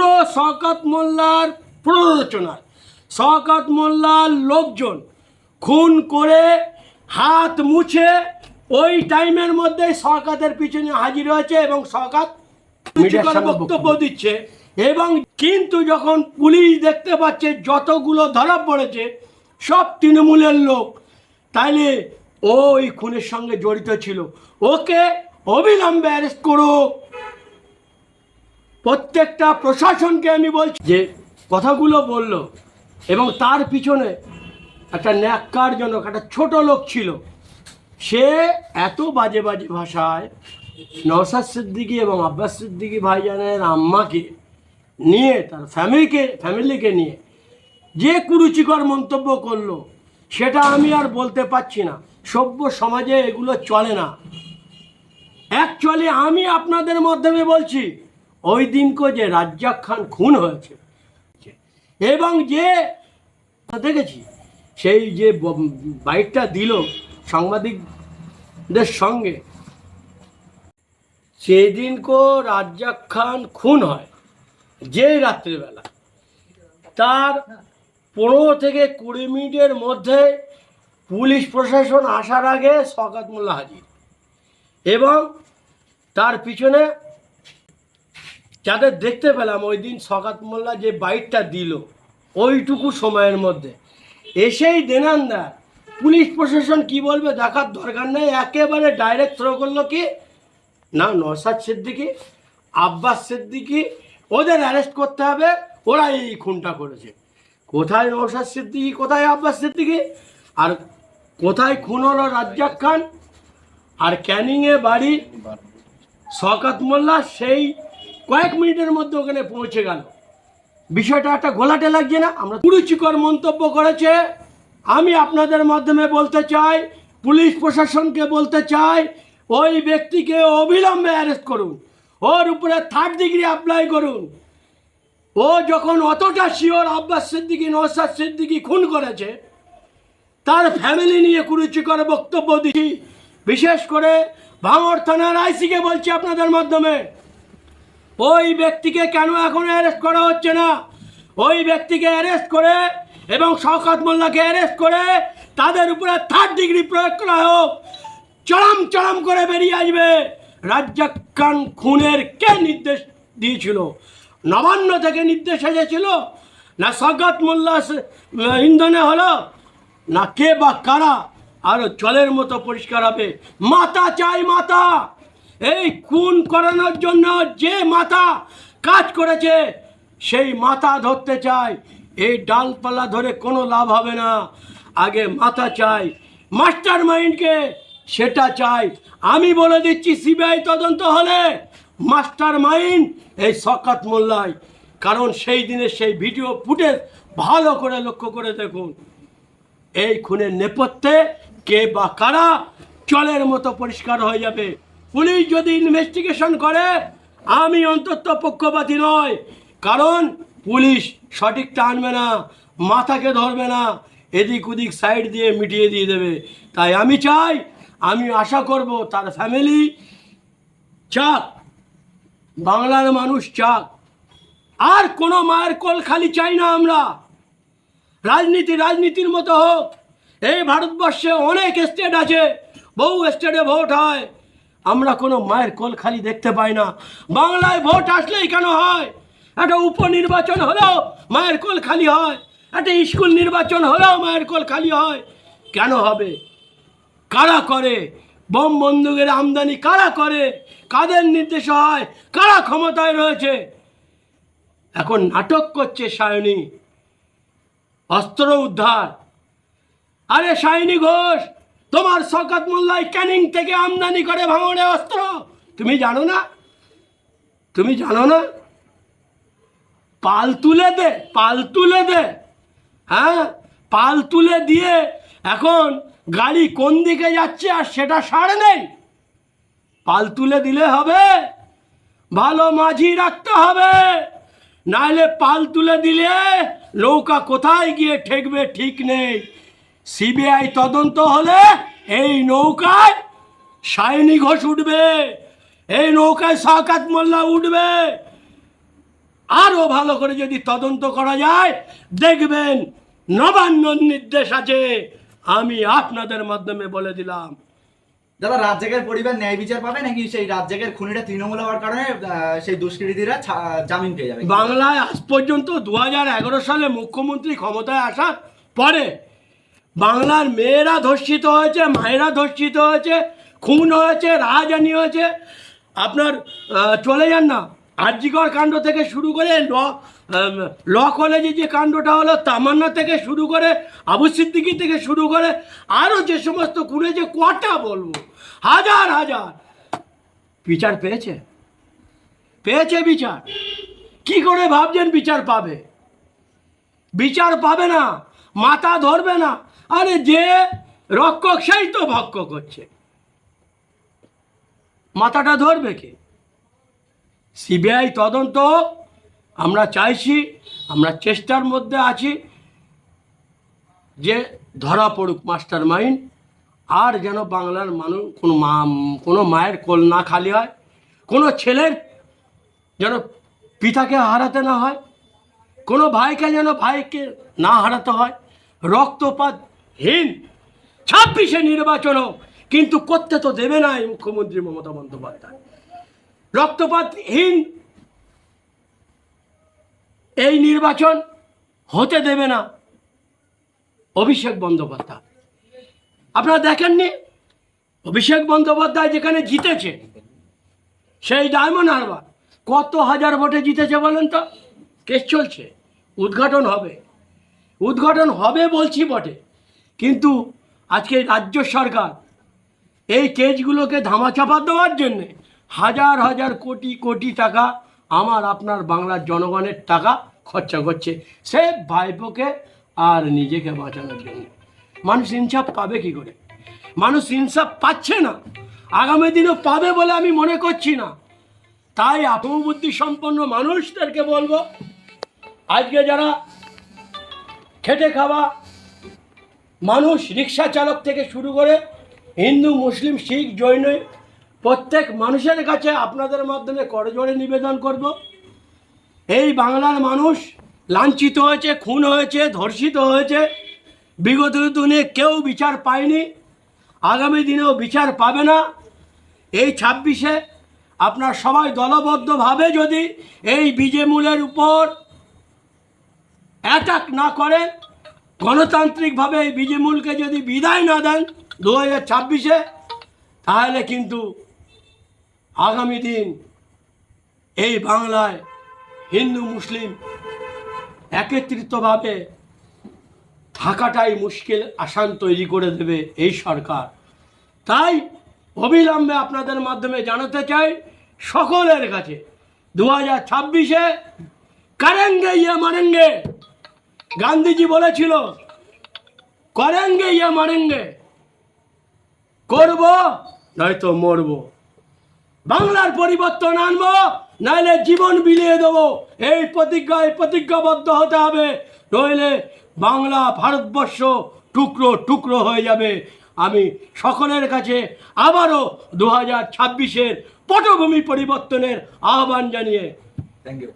পুরো শওকত মোল্লার প্ররোচনায়। শওকত মোল্লার লোকজন খুন করে হাত মুছে ওই টাইমের মধ্যে সরকারের পিছনে হাজির হয়েছে এবং সরকার বক্তব্য দিচ্ছে এবং কিন্তু যখন পুলিশ দেখতে পাচ্ছে যতগুলো ধরা পড়েছে সব তৃণমূলের লোক তাইলে ওই খুনের সঙ্গে জড়িত ছিল। ওকে অবিলম্বে অ্যারেস্ট করো প্রত্যেকটা প্রশাসনকে আমি বলছি যে কথাগুলো বলল এবং তার পিছনে একটা ন্যাক্কারজনক, একটা ছোট লোক ছিল। সে এত বাজে বাজে ভাষায় নওসাদ সিদ্দিকি এবং আব্বাস সিদ্দিকী ভাইজানের আম্মাকে নিয়ে, তার ফ্যামিলিকে ফ্যামিলিকে নিয়ে যে কুরুচিকর মন্তব্য করল, সেটা আমি আর বলতে পারছি না। সভ্য সমাজে এগুলো চলে না। অ্যাকচুয়ালি আমি আপনাদের মাধ্যমে বলছি ওই দিনকে যে রাজ্জাক খান খুন হয়েছে এবং যে দেখেছি, সেই যে বাইকটা দিল সাংবাদিকদের সঙ্গে সেদিনকো রাজ্জাক খান খুন হয় যেই রাত্রিবেলা। তার পনেরো থেকে কুড়ি মিনিটের মধ্যে পুলিশ প্রশাসন আসার আগে শকাত মোল্লা হাজির, এবং তার পিছনে যাদের দেখতে পেলাম ওই দিন সকাত মোল্লা যে বাইকটা দিল, ওইটুকু সময়ের মধ্যে। এসেই দেনান্দার পুলিশ প্রশাসন কি বলবে দেখার দরকার নেই, একেবারে ডাইরেক্ট থ্রো করল কি? না নসাদ সিদ্দিকি, আব্বাস সিদ্দিকি, ওদের অ্যারেস্ট করতে হবে ওরা এই খুনটা করেছে। কোথায় নৌসাদ সিদ্দিকি, কোথায় আব্বাস সিদ্দিকি? আর কোথায় খুন হলো রাজ্জাক খান? আর ক্যানিংয়ে বাড়ি শকাত মোল্লা, সেই কয়েক মিনিটের মধ্যে ওখানে পৌঁছে গেল। বিষয়টা একটা ঘোলাটে লাগছে না? আমরা কুরুচিকর মন্তব্য করেছে। আমি আপনাদের মাধ্যমে বলতে চাই, পুলিশ প্রশাসনকে বলতে চাই, ওই ব্যক্তিকে অবিলম্বে অ্যারেস্ট করুন। ওর উপরে থার্ড ডিগ্রি অ্যাপ্লাই করুন। ও যখন অতটা শিওর আব্বাস সিদ্দিকি নৌসাদ সিদ্দিকি খুন করেছে, তার ফ্যামিলি নিয়ে কুরুচিকর বক্তব্য দিচ্ছি। বিশেষ করে ভাঙড় থানার আইসিকে বলছি আপনাদের মাধ্যমে। ওই ব্যক্তিকে কেন এখন অ্যারেস্ট করা হচ্ছে না? ওই ব্যক্তিকে অ্যারেস্ট করে এবং শওকত মোল্লাকে অ্যারেস্ট করে তাদের উপরে থার্ড ডিগ্রি প্রয়োগ করা হোক। চরম চরম করে বেরিয়ে আসবে। রাজ্জাক খান খুনের কে নির্দেশ দিয়েছিল? নবান্ন থেকে নির্দেশ এসেছিল? না শওকত মোল্লা ইন্ধনে হলো? না কে বা কারা? আরও জলের মতো পরিষ্কার হবে। মাথা চাই মাথা এই খুন করানোর জন্য যে মাথা কাজ করেছে, সেই মাথা ধরতে চাই এই ডালপালা ধরে কোনো লাভ হবে না। আগে মাথা চাই মাস্টার মাইন্ডকে সেটা চাই আমি বলে দিচ্ছি, সিবিআই তদন্ত হলে মাস্টার মাইন্ড এই শকাত মোল্লাই কারণ সেই দিনের সেই ভিডিও ফুটেজ ভালো করে লক্ষ্য করে দেখুন। এই খুনের নেপথ্যে কে বা কারা জলের মতো পরিষ্কার হয়ে যাবে। পুলিশ যদি ইনভেস্টিগেশন করে, আমি অন্তত পক্ষপাতী নয় কারণ পুলিশ সঠিকটা আনবে না, মাথাকে ধরবে না, এদিক ওদিক সাইড দিয়ে মিটিয়ে দিয়ে দেবে। তাই আমি চাই, আমি আশা করব তার ফ্যামিলি চাক, বাংলার মানুষ চাক। আর কোনো মায়ের কোল খালি চাই না আমরা। রাজনীতি রাজনীতির মতো হোক। এই ভারতবর্ষে অনেক স্টেট আছে, বহু স্টেটে ভোট হয়। আমরা কোনো মায়ের কোল খালি দেখতে পাই না। বাংলায় ভোট আসলেই কেন হয়? একটা উপনির্বাচন হলেও মায়ের কোল খালি হয়। একটা স্কুল নির্বাচন হলেও মায়ের কোল খালি হয়। কেন হবে? কারা করে? বোম বন্দুকের আমদানি কারা করে? কাদের নির্দেশ হয়? কারা ক্ষমতায় রয়েছে? এখন নাটক করছে সায়নী। অস্ত্র উদ্ধার। আরে শাইনি ঘোষ! তোমার শকাত মোল্লাই ক্যানিং থেকে আমদানি করে ভাঙড়ে অস্ত্র। তুমি জানো না? তুমি জানো না? পাল তুলে দে, পাল তুলে দে। হ্যাঁ? পাল তুলে দিয়ে এখন গাড়ি কোন দিকে যাচ্ছে আর সেটা সার নেই। পাল তুলে দিলে হবে। ভালো মাঝি রাখতে হবে। নাহলে পাল তুলে দিলে নৌকা কোথায় গিয়ে ঠেকবে ঠিক নেই। সিবিআই তদন্ত হলে এই নৌকায় সায়নী ঘোষ উঠবে। এই নৌকায় সাকাত মোল্লা উঠবে। আরও ভালো করে যদি তদন্ত করা যায় দেখবেন নবান্নর নির্দেশ আছে। আমি আপনাদের মাধ্যমে বলে দিলাম। দাদা রাজ্জাকের পরিবার ন্যায় বিচার পাবে নাকি সেই রাজ্জাকের খুনিটা তৃণমূল হওয়ার কারণে সেই দুষ্কৃতীরা জামিন পেয়ে যাবে? বাংলায় আজ পর্যন্ত দু হাজার এগারো সালে মুখ্যমন্ত্রী ক্ষমতায় আসার পরে বাংলার মেয়েরা ধর্ষিত হয়েছে, মায়েরা ধর্ষিত হয়েছে, খুন হয়েছে রাহাজানি হয়েছে। আপনার চলে যান না। আরজিকর কাণ্ড থেকে শুরু করে ল ল কলেজে যে কাণ্ডটা হলো, তামান্না থেকে শুরু করে, আবু সিদ্দিকি থেকে শুরু করে আরও যে সমস্ত খুনে যে কটা বলব, হাজার হাজার। বিচার পেয়েছে? পেয়েছে বিচার। কি করে ভাবছেন বিচার পাবে? বিচার পাবে না। মাথা ধরবে না। আরে যে রক্ষক সেই তো ভক্ষ করছে। মাথাটা ধরবে কে? সিবিআই তদন্ত, আমরা চাইছি, আমরা চেষ্টার মধ্যে আছি যে ধরা পড়ুক মাস্টার মাইন্ড, আর যেন বাংলার মানুষ কোনো মা, কোনো মায়ের কোল না খালি হয়, কোনো ছেলের যেন পিতাকে হারাতে না হয়। কোনো ভাইকে যেন ভাইকে না হারাতে হয়। রক্তপাতহীন ছাব্বিশে নির্বাচন হোক, কিন্তু করতে তো দেবে না এই মুখ্যমন্ত্রী মমতা বন্দ্যোপাধ্যায়। রক্তপাতহীন এই নির্বাচন হতে দেবে না অভিষেক বন্দ্যোপাধ্যায়। আপনারা দেখেননি? অভিষেক বন্দ্যোপাধ্যায় যেখানে জিতেছে, সেই ডায়মন্ড হারবার, কত হাজার ভোটে জিতেছে বলেন তো? কেস চলছে। উদ্ঘাটন হবে। উদ্ঘাটন হবে বলছি বটে। কিন্তু আজকে রাজ্য সরকার এই কেসগুলোকে ধামাচাপা দেওয়ার জন্যে হাজার হাজার কোটি কোটি টাকা আমার আপনার বাংলার জনগণের টাকা খরচা করছে। সে ভাইপোকে আর নিজেকে বাঁচানোর জন্য। মানুষ ইনসাফ পাবে কি করে? মানুষ ইনসাফ পাচ্ছে না। আগামী দিনেও পাবে বলে আমি মনে করছি না। তাই আত্মবুদ্ধি সম্পন্ন মানুষদেরকে বলব আজকে যারা খেটে খাওয়া মানুষ রিক্সা চালক থেকে শুরু করে হিন্দু, মুসলিম, শিখ, জৈন, প্রত্যেক মানুষের কাছে আপনাদের মাধ্যমে করজোড়ে নিবেদন করব। এই বাংলার মানুষ লাঞ্ছিত হয়েছে, খুন হয়েছে, ধর্ষিত হয়েছে। বিগত দিনে কেউ বিচার পায়নি, আগামী দিনেও বিচার পাবে না। এই ছাব্বিশে আপনার সবাই দলবদ্ধভাবে যদি এই বিজেমূলের উপর অ্যাটাক না করে গণতান্ত্রিকভাবে এই বিজেমূলকে যদি বিদায় না দেন দু হাজার ছাব্বিশে, তাহলে কিন্তু আগামী দিন এই বাংলায় হিন্দু, মুসলিম একত্রিতভাবে থাকাটাই মুশকিল আসান তৈরি করে দেবে এই সরকার। তাই অবিলম্বে আপনাদের মাধ্যমে জানাতে চাই, সকলের কাছে দু হাজার ছাব্বিশে কারেঙ্গে ইয়ে মারেঙ্গে। গান্ধীজি বলেছিল, করেঙ্গে ইয়ে মারেঙ্গে। করব, নয়তো মরবো। বাংলার পরিবর্তন আনব নাহলে জীবন বিলিয়ে দেবো। এই প্রতিজ্ঞায় প্রতিজ্ঞাবদ্ধ হতে হবে। নইলে বাংলা, ভারতবর্ষ টুকরো টুকরো হয়ে যাবে। আমি সকলের কাছে আবারও দু হাজার ছাব্বিশের পটভূমি পরিবর্তনের আহ্বান জানিয়ে থ্যাংক ইউ